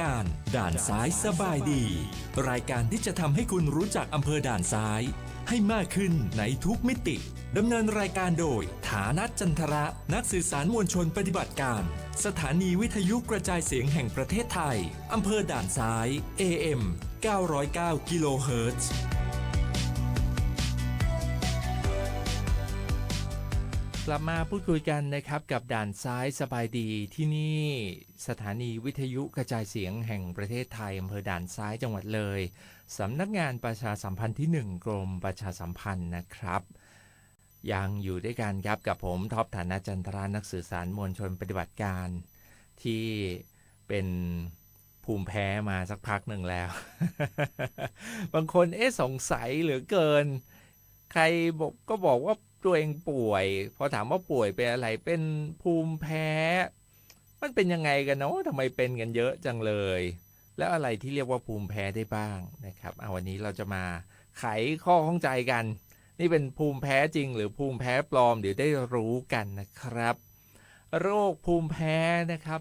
การ ด่านซ้ายสบายดี รายการที่จะทำให้คุณรู้จักอำเภอด่านซ้าย ให้มากขึ้นในทุกมิติดำเนินรายการโดย ฐานัทจันทระ นักสื่อสารมวลชนปฏิบัติการ สถานีวิทยุกระจายเสียงแห่งประเทศไทยอำเภอด่านซ้าย AM 909กิโลเฮิรตซ์ กลับมาพูดคุยกันนะครับกับด่านซ้ายสบายดีที่นี่สถานีวิทยุกระจายเสียงแห่งประเทศไทยอำเภอด่านซ้ายจังหวัดเลยสำนักงานประชาสัมพันธ์ที่ 1 กรมประชาสัมพันธ์นะครับ ยังอยู่ด้วยกันครับกับผมท็อปฐานะจันทรานักสื่อสารมวลชนปฏิบัติการ ที่เป็นภูมิแพ้มาสักพักหนึ่งแล้ว บางคนเอ๊ะสงสัยเหลือเกิน ใครบอกก็บอกว่า ตัวเองป่วย พอถามว่าป่วยเป็นอะไรเป็นภูมิแพ้ มันเป็นยังไงกันเนาะทำไมเป็นกันเยอะจังเลย แล้วอะไรที่เรียกว่าภูมิแพ้ได้บ้างนะครับเอาวันนี้เราจะมาไขข้อข้องใจกัน นี่เป็นภูมิแพ้จริง หรือภูมิแพ้ปลอมเดี๋ยวได้รู้กันนะครับ โรคภูมิแพ้นะครับ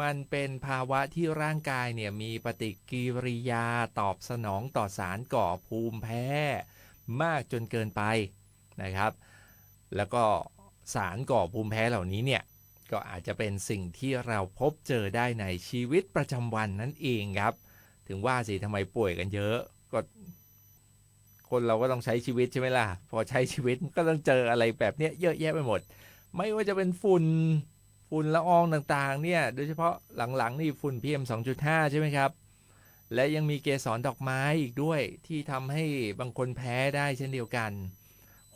มันเป็นภาวะที่ร่างกายเนี่ยมีปฏิกิริยาตอบสนองต่อสารก่อภูมิแพ้ มากจนเกินไปนะครับ แล้วก็สารก่อภูมิแพ้เหล่านี้เนี่ยก็อาจจะเป็นสิ่งที่เราพบเจอได้ในชีวิตประจำวันนั่นเองครับ ถึงว่าสิทำไมป่วยกันเยอะก็ คนเราก็ต้องใช้ชีวิตใช่ไหมล่ะ พอใช้ชีวิตก็ต้องเจออะไรแบบเนี้ยเยอะแยะไปหมด ไม่ว่าจะเป็นฝุ่นฝุ่นละอองต่างๆ เนี่ย โดยเฉพาะหลังๆนี่ฝุ่น PM 2.5 ใช่ไหมครับ และยังมีเกสรดอกไม้อีกด้วยที่ทำให้บางคนแพ้ได้เช่นเดียวกัน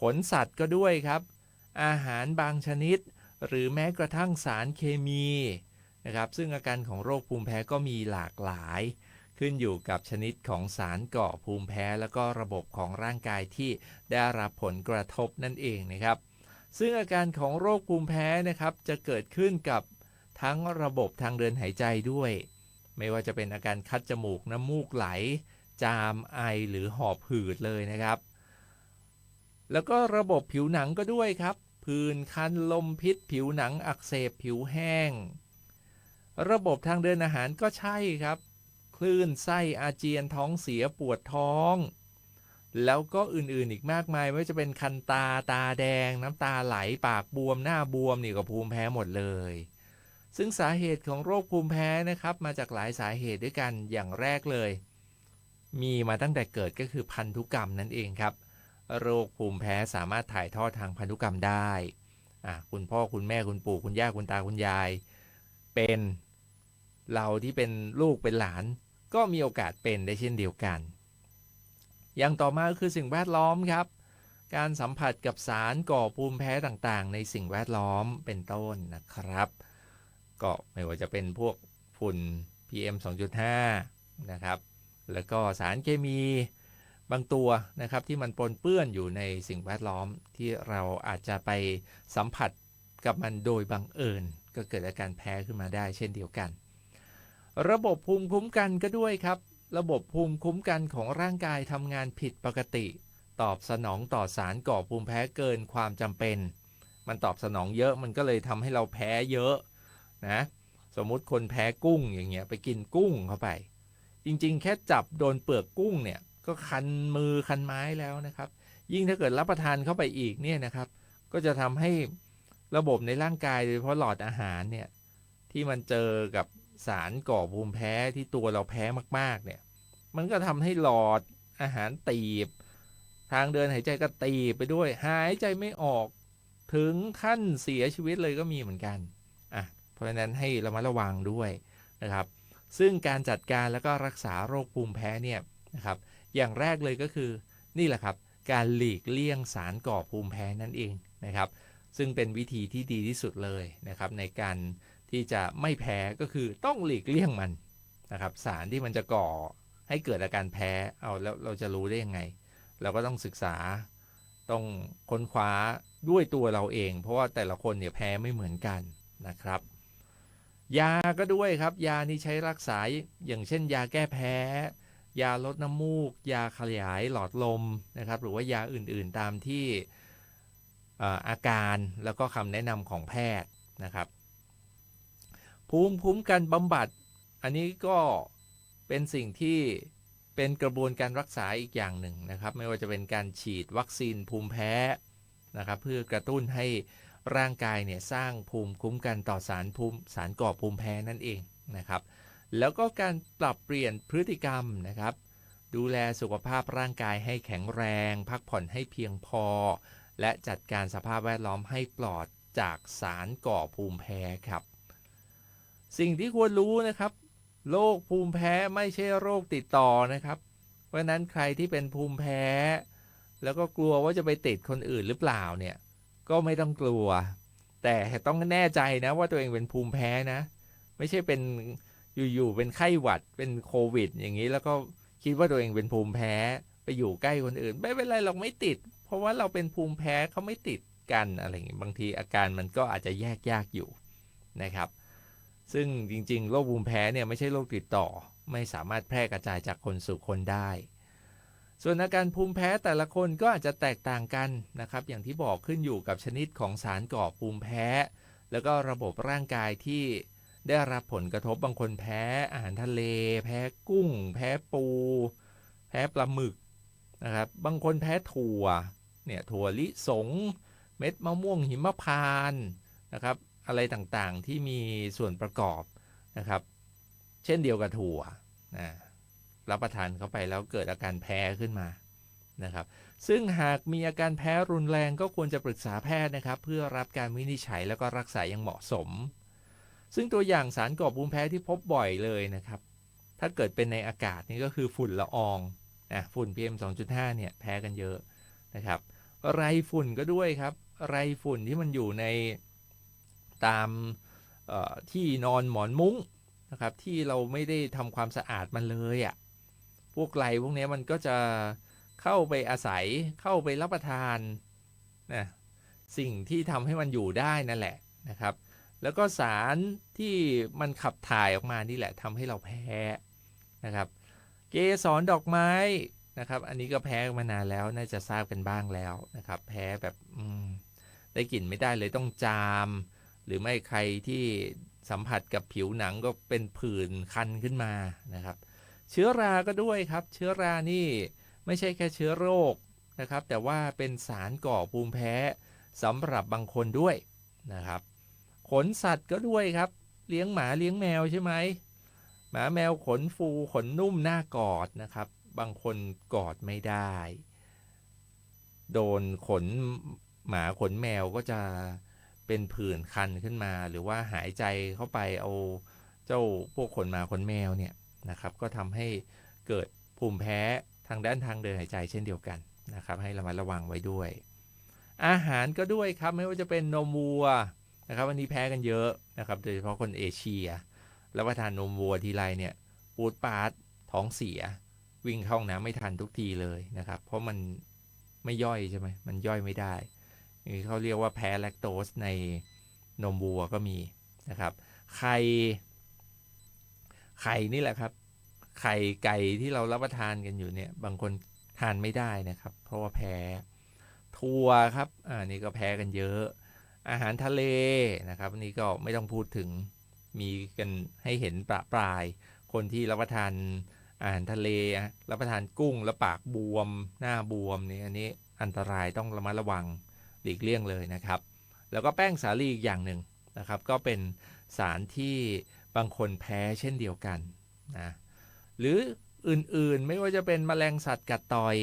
ขนสัตว์ก็ด้วยครับ อาหารบางชนิด หรือแม้กระทั่งสารเคมีนะครับซึ่งอาการของโรคภูมิแพ้ก็มีหลากหลาย ขึ้นอยู่กับชนิดของสารก่อภูมิแพ้ แล้วก็ระบบของร่างกายที่ได้รับผลกระทบนั่นเองนะครับ ซึ่งอาการของโรคภูมิแพ้นะครับจะเกิดขึ้นกับทั้งระบบทางเดินหายใจด้วย ไม่ว่าจะเป็นอาการคัดจมูกน้ำมูกไหล จามไอหรือหอบหืดเลยนะครับ แล้วก็ระบบผิวหนังก็ด้วยครับ ผื่นคันลมพิษ ผิวหนังอักเสบผิวแห้ง ระบบทางเดินอาหารก็ใช่ครับ คลื่นไส้อาเจียนท้องเสียปวดท้อง แล้วก็อื่นๆอีกมากมายไม่ว่าจะเป็นคันตาตาแดง น้ำตาไหลปากบวมหน้าบวมนี่ก็ภูมิแพ้หมดเลยซึ่งสาเหตุของโรคภูมิแพ้นะครับ มาจากหลายสาเหตุด้วยกันอย่างแรกเลย มีมาตั้งแต่เกิดก็คือพันธุกรรมนั่นเองครับ โรคภูมิแพ้สามารถถ่ายทอดทางพันธุกรรมได้อะคุณพ่อคุณแม่คุณปู่คุณย่าคุณตาคุณยาย เป็นเราที่เป็นลูกเป็นหลาน ก็มีโอกาสเป็นได้เช่นเดียวกัน อย่างต่อมาก็คือสิ่งแวดล้อมครับ การสัมผัสกับสารก่อภูมิแพ้ต่างๆ ในสิ่งแวดล้อมเป็นต้นนะครับ ก็ไม่ว่าจะเป็นพวกฝุ่น PM 2.5 นะครับ แล้วก็สารเคมี บางตัวนะครับที่มันปนเปื้อนอยู่ในสิ่งแวดล้อมที่เราอาจจะไปสัมผัสกับมันโดยบังเอิญ ก็เกิดอาการแพ้ขึ้นมาได้เช่นเดียวกัน ระบบภูมิคุ้มกันก็ด้วยครับ ระบบภูมิคุ้มกันของร่างกายทำงานผิดปกติ ตอบสนองต่อสารก่อภูมิแพ้เกินความจำเป็น มันตอบสนองเยอะมันก็เลยทำให้เราแพ้เยอะนะสมมุติคนแพ้กุ้งอย่างเงี้ยไปกินกุ้งเข้าไป จริงๆ แค่จับโดนเปลือกกุ้งเนี่ย ก็คันมือคันไม้แล้วนะครับ ยิ่งถ้าเกิดรับประทานเข้าไปอีกเนี่ยนะครับ ก็จะทำให้ระบบในร่างกายโดยเฉพาะหลอดอาหารเนี่ยที่มันเจอกับสารก่อภูมิแพ้ที่ตัวเราแพ้มาก ๆ เนี่ย มันก็ทำให้หลอดอาหารตีบ ทางเดินหายใจก็ตีบไปด้วย หายใจไม่ออกถึงขั้นเสียชีวิตเลยก็มีเหมือนกันอะเพราะฉะนั้นให้ระมัดระวังด้วยนะครับ ซึ่งการจัดการแล้วก็รักษาโรคภูมิแพ้เนี่ยนะครับ อย่างแรกเลยก็คือ นี่แหละครับ การหลีกเลี่ยงสารก่อภูมิแพ้นั่นเองนะครับ ซึ่งเป็นวิธีที่ดีที่สุดเลยนะครับในการที่จะไม่แพ้ก็คือต้องหลีกเลี่ยงมันนะครับ สารที่มันจะก่อให้เกิดอาการแพ้เอาแล้วเราจะรู้ได้ยังไง เราก็ต้องศึกษาต้องค้นคว้าด้วยตัวเราเอง เพราะว่าแต่ละคนเนี่ยแพ้ไม่เหมือนกันนะครับ ยาก็ด้วยครับ ยานี้ใช้รักษาอย่างเช่น ยาแก้แพ้ ยาลดน้ำมูก ยาขยายหลอดลมนะครับ หรือว่ายาอื่นๆตามที่อาการแล้วก็คำแนะนำของแพทย์นะครับ ภูมิคุ้มกันบำบัด อันนี้ก็เป็นสิ่งที่เป็นกระบวนการรักษาอีกอย่างหนึ่งนะครับ ไม่ว่าจะเป็นการฉีดวัคซีนภูมิแพ้นะครับเพื่อกระตุ้นให้ร่างกายเนี่ยสร้างภูมิคุ้มกันต่อสารภูมิสารก่อภูมิแพ้นั่นเองนะครับ แล้วก็การปรับเปลี่ยนพฤติกรรมนะครับ ดูแลสุขภาพร่างกายให้แข็งแรง พักผ่อนให้เพียงพอ และจัดการสภาพแวดล้อมให้ปลอดจากสารก่อภูมิแพ้ครับ สิ่งที่ควรรู้นะครับโรคภูมิแพ้ไม่ใช่โรคติดต่อนะครับ เพราะนั้นใครที่เป็นภูมิแพ้ แล้วก็กลัวว่าจะไปติดคนอื่นหรือเปล่าเนี่ย ก็ไม่ต้องกลัว แต่ต้องแน่ใจนะว่าตัวเองเป็นภูมิแพ้นะ ไม่ใช่เป็น อยู่ๆเป็นไข้หวัดเป็นโควิด อย่างนี้แล้วก็คิดว่าตัวเองเป็นภูมิแพ้ไปอยู่ใกล้คนอื่น ไม่เป็นไรเราไม่ติด เพราะว่าเราเป็นภูมิแพ้เขาไม่ติดกันอะไรอย่างนี้บางทีอาการมันก็อาจจะแยกยากอยู่นะครับ ซึ่งจริงๆโรคภูมิแพ้เนี่ยไม่ใช่โรคติดต่อ ไม่สามารถแพร่กระจายจากคนสู่คนได้ ส่วนอาการภูมิแพ้แต่ละคนก็อาจจะแตกต่างกันนะครับ อย่างที่บอกขึ้นอยู่กับชนิดของสารก่อภูมิแพ้ แล้วก็ระบบร่างกายที่ ได้รับผลกระทบบางคนแพ้อาหารทะเล แพ้กุ้ง แพ้ปู แพ้ปลาหมึกนะครับบางคนแพ้ถั่วเนี่ยถั่วลิสง เม็ดมะม่วงหิมพานนะครับอะไรต่างๆที่มีส่วนประกอบนะครับ เช่นเดียวกับถั่วนะรับประทานเข้าไปแล้วเกิดอาการแพ้ขึ้นมานะครับ ซึ่งหากมีอาการแพ้รุนแรงก็ควรจะปรึกษาแพทย์นะครับ เพื่อรับการวินิจฉัยแล้วก็รักษาอย่างเหมาะสม ซึ่งตัวอย่างสารก่อภูมิแพ้ที่พบบ่อยเลยนะครับ ถ้าเกิดเป็นในอากาศนี่ก็คือฝุ่นละอองนะฝุ่น PM 2.5เนี่ยแพ้กันเยอะนะครับ ไรฝุ่นก็ด้วยครับ ไรฝุ่นที่มันอยู่ในตามที่นอนหมอนมุ้งนะครับ ที่เราไม่ได้ทำความสะอาดมันเลยอะ่ะพวกไรพวกนี้มันก็จะเข้าไปอาศัยเข้าไปรับประทานนะสิ่งที่ทำให้มันอยู่ได้นั่นแหละนะครับ แล้วก็สารที่มันขับถ่ายออกมานี่แหละทำให้เราแพ้นะครับ เกสรดอกไม้นะครับ อันนี้ก็แพ้มานานแล้วน่าจะทราบกันบ้างแล้วนะครับ แพ้แบบได้กลิ่นไม่ได้เลยต้องจาม หรือไม่ใครที่สัมผัสกับผิวหนังก็เป็นผื่นคันขึ้นมานะครับ เชื้อราก็ด้วยครับ เชื้อรานี่ไม่ใช่แค่เชื้อโรคนะครับ แต่ว่าเป็นสารก่อภูมิแพ้สำหรับบางคนด้วยนะครับ ขนสัตว์ก็ด้วยครับ เลี้ยงหมาเลี้ยงแมวใช่ไหมหมาแมวขนฟูขนนุ่มหน้ากอดนะครับ บางคนกอดไม่ได้ โดนขนหมาขนแมวก็จะเป็นผื่นคันขึ้นมา หรือว่าหายใจเข้าไปเอาเจ้าพวกขนหมาขนแมวเนี่ยนะครับ ก็ทำให้เกิดภูมิแพ้ทางด้านทางเดินหายใจเช่นเดียวกันนะครับ ให้ระมัดระวังไว้ด้วย อาหารก็ด้วยครับไม่ว่าจะเป็นนมวัว นะครับวันนี้แพ้กันเยอะนะครับโดยเฉพาะคนเอเชียรับประทานนมวัวทีไรเนี่ยปูดปาดท้องเสีย วิ่งเข้าห้องน้ำไม่ทันทุกทีเลยนะครับ เพราะมันไม่ย่อยใช่ไหมมันย่อยไม่ได้นี้เขาเรียกว่าแพ้แลคโตสในนมวัวก็มีนะครับไข่ไข่นี่แหละครับ ไข่ไก่ที่เรารับประทานกันอยู่เนี่ย บางคนทานไม่ได้นะครับ เพราะว่าแพ้ ถั่วครับ อ่านี่ก็แพ้กันเยอะ อาหารทะเลนะครับนนี่ก็ไม่ต้องพูดถึงมีกันให้เห็นประปราย คนที่รับประทานอาหารทะเลรับประทานกุ้งแล้วปากบวม หน้าบวมนี่อันนี้อันตรายต้องระมัดระวังหลีกเลี่ยงเลยนะครับ แล้วก็แป้งสาลีอีกอย่างหนึ่งนะครับ ก็เป็นสารที่บางคนแพ้เช่นเดียวกันนะหรืออื่นๆไม่ว่าจะเป็นแมลงสัตว์กัดต่อย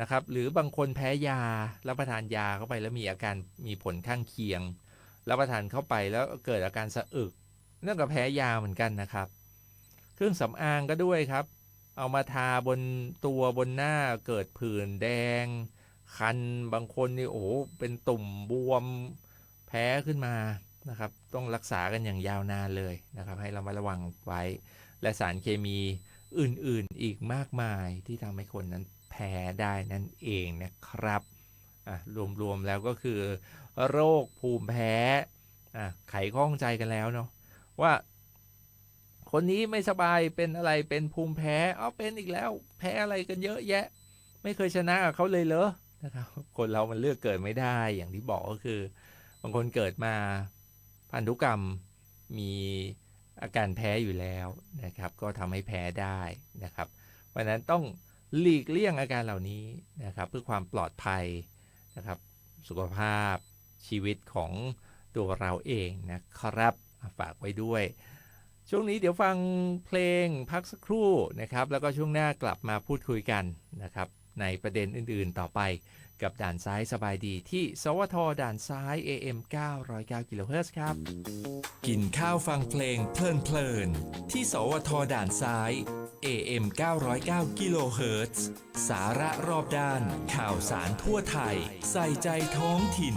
นะครับ หรือบางคนแพ้ยารับประทานยาเข้าไปแล้วมีอาการมีผลข้างเคียงรับประทานเข้าไปแล้วเกิดอาการสะอึกเนื่องกับแพ้ยาเหมือนกันนะครับ เครื่องสำอางก็ด้วยครับ เอามาทาบนตัวบนหน้าเกิดผื่นแดง คันบางคนนี่โอ้โหเป็นตุ่มบวมแพ้ขึ้นมานะครับ ต้องรักษากันอย่างยาวนานเลยนะครับ ให้เรามาระวังไว้ และสารเคมีอื่นๆอีกมากมายที่ทำให้คนนั้น พ้ได้นั่นเองนะครับรวมๆแล้วก็คือ โรคภูมิแพ้ไขข้องใจกันแล้วเนาะว่า คนนี้ไม่สบายเป็นอะไรเป็นภูมิแพ้เอาเป็นอีกแล้ว แพ้อะไรกันเยอะแยะ ไม่เคยชนะกับเขาเลยเหรอนะครับคนเรามันเลือกเกิดไม่ได้อย่างที่บอกก็คือ บางคนเกิดมาพันธุกรรมมีอาการแพ้อยู่แล้วนะครับ ก็ทำให้แพ้ได้นะครับ เพราะฉะนั้นต้อง หลีกเลี่ยงอาการเหล่านี้นะครับเพื่อความปลอดภัยนะครับสุขภาพชีวิตของตัวเราเองนะครับฝากไว้ด้วย ช่วงนี้เดี๋ยวฟังเพลงพักสักครู่นะครับ แล้วก็ช่วงหน้ากลับมาพูดคุยกันนะครับ ในประเด็นอื่นๆต่อไปกับด่านซ้ายสบายดีที่ สวทด่านซ้าย AM 909กิโลเฮิรตซ์ครับ กินข้าวฟังเพลงเพลินๆ ที่ สวทด่านซ้าย AM 909กิโลเฮิรตซ์สาระรอบด้าน ข่าวสารทั่วไทย ใส่ใจท้องถิ่น